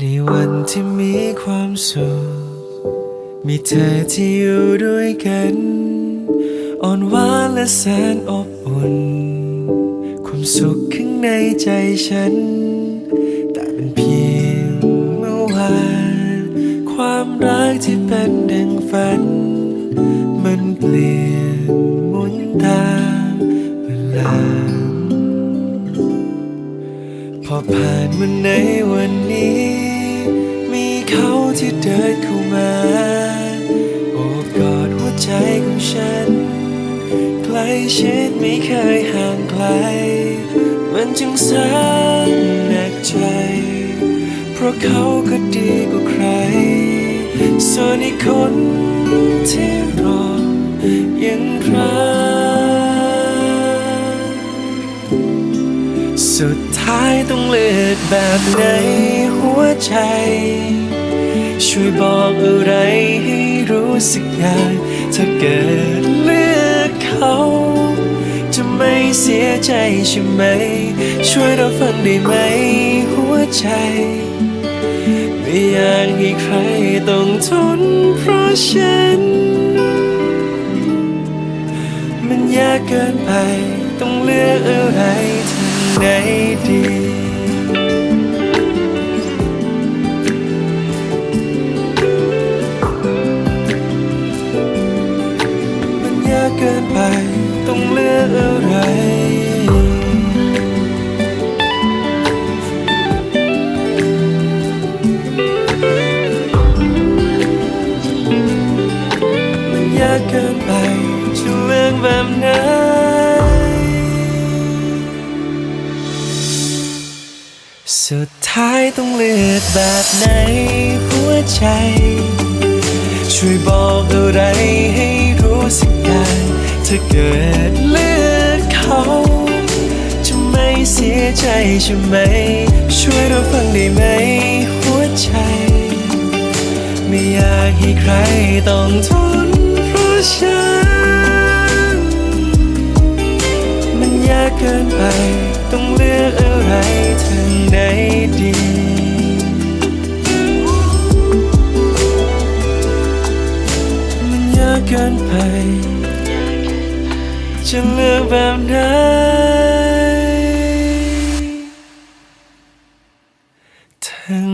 ในวันที่มีความสุข มีเธอที่อยู่ด้วยกัน อ่อนหวานและแสนอบอุ่น ความสุขข้างในใจฉัน แต่เป็นเพียงเมื่อวาน ความรักที่เป็นดังฝัน มันเปลี่ยนหมุนตามเวลา พอผ่านมาในวันนี้ เขาที่เดินเข้ามาโอบกอดหัวใจของฉัน ใกล้ชิดไม่เคยห่างไกล มันจึงแสนหนักใจ เพราะเขาก็ดีกว่าใคร ส่วนอีกคนที่รอยังรักสุดท้ายต้องเลือกแบบไหนหัวใจ ช่วยบอกอะไรให้รู้สึกอย่างถ้าเกิดเลือกเขา จะไม่เสียใจใช่ไหม ช่วยเราฟังได้ไหมหัวใจ ไม่อยากให้ใครต้องทนเพราะฉัน มันยากเกินไปต้องเลือก เกินไป ต้องเลือกอะไรมันยากเกินไปจะเลือกแบบไหนสุดท้ายต้องเลือกแบบไหนหัวใจ ช่วยบอกอะไรให้รู้สึกกัน ถ้าเกิดเลือกเขาจะไม่เสียใจใช่ไหม ช่วยเราฟังได้ไหม หัวใจ ไม่อยากให้ใครต้องทนเพราะฉัน มันยากเกินไป ต้องเลือกอะไรทางไหนดีมันยากเกินไป จะเลือกแบบไหนทาง